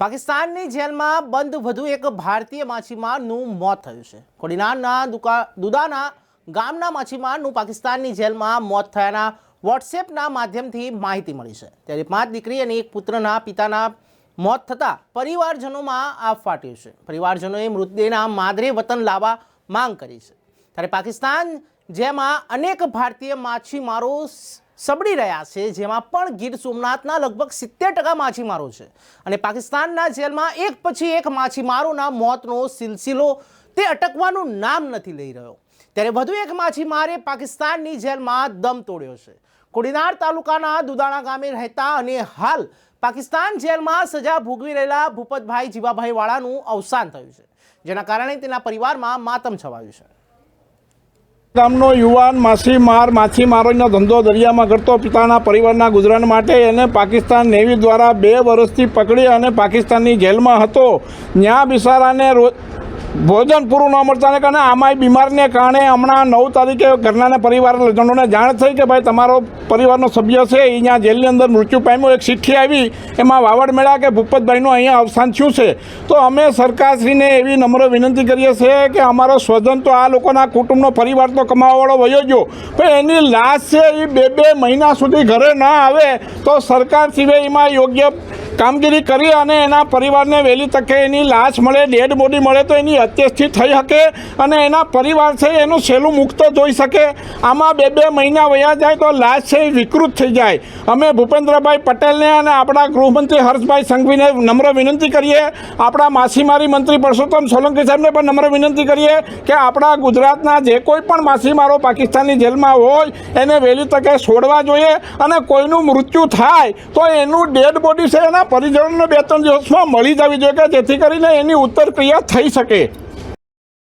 પાકિસ્તાનની જેલમાં બંધ વધુ એક ભારતીય માછીમારનું મોત થયું છે. કોડીનારના દુકા, દુદાના ગામના માછીમારનું પાકિસ્તાનની જેલમાં મોત થયાના વોટ્સએપના માધ્યમથી માહિતી મળી છે. ત્યારે પાંચ દીકરી અને એક પુત્રના પિતાના મોત થતાં પરિવારજનોમાં આફ ફાટ્યું છે. પરિવારજનોએ મૃતદેહના માદરે વતન લાવવા માંગ કરી છે. ત્યારે પાકિસ્તાન જેમાં અનેક ભારતીય માછીમારો સબડી રહ્યા છે, જેમાં પણ ગીર સોમનાથના લગભગ સિત્તેર ટકા માછીમારો છે. અને પાકિસ્તાનના જેલમાં એક પછી એક માછીમારોના મોતનો સિલસિલો તે અટકવાનું નામ નથી લઈ રહ્યો. ત્યારે વધુ એક માછીમારે પાકિસ્તાનની જેલમાં દમ તોડ્યો છે. કોડીનાર તાલુકાના દુદાણા ગામે રહેતા અને હાલ પાકિસ્તાન જેલમાં સજા ભોગવી રહેલા ભૂપતભાઈ જીવાભાઈ વાળાનું અવસાન થયું છે, જેના કારણે તેના પરિવારમાં માતમ છવાયું છે. ગામનો યુવાન માછીમાર માછીમારોનો ધંધો દરિયામાં કરતો, પિતાના પરિવારના ગુજરાન માટે એને પાકિસ્તાન નેવી દ્વારા બે વર્ષથી પકડી અને પાકિસ્તાનની જેલમાં હતો. ત્યાં બિસારાને રો ભોજન પૂરું ન મળતાને કારણે આમાંય બીમારને કારણે હમણાં નવ તારીખે ઘરનાને પરિવારજનોને જાણ થઈ કે ભાઈ તમારો પરિવારનો સભ્ય છે અહીંયા જેલની અંદર મૃત્યુ પામ્યો. એક ચિઠ્ઠી આવી, એમાં વાવડ મેળા કે ભૂપતભાઈનું અહીંયા અવસાન થયું છે. તો અમે સરકારશ્રીને એવી નમ્ર વિનંતી કરીએ છીએ કે અમારો સ્વજન તો આ લોકોના કુટુંબનો પરિવાર તો કમાવાવાળો વયો ગયો. પણ એની લાશ છે, એ બે બે મહિના સુધી ઘરે ન આવે તો સરકાર સિવાય એમાં યોગ્ય કામગીરી કરી અને એના પરિવારને વહેલી તકે એની લાશ મળે, ડેડ બોડી મળે તો એની અત્યસ્થિત થઈ શકે અને એના પરિવાર છે એનું સહેલું મુક્ત જોઈ શકે. આમાં બે બે મહિના વયા જાય તો લાશ છે એ વિકૃત થઈ જાય. અમે ભૂપેન્દ્રભાઈ પટેલને અને આપણા ગૃહમંત્રી હર્ષભાઈ સંઘવીને નમ્ર વિનંતી કરીએ. આપણા માછીમારી મંત્રી પરસોત્તમ સોલંકી સાહેબને પણ નમ્ર વિનંતી કરીએ કે આપણા ગુજરાતના જે કોઈ પણ માછીમારો પાકિસ્તાનની જેલમાં હોય, એને વહેલી તકે છોડવા જોઈએ અને કોઈનું મૃત્યુ થાય તો એનું ડેડ બોડી છે એના પરિજનોને બે ત્રણ દિવસમાં મળી જવી જોઈએ કે જેથી કરીને એની ઉત્તર ક્રિયા થઈ શકે.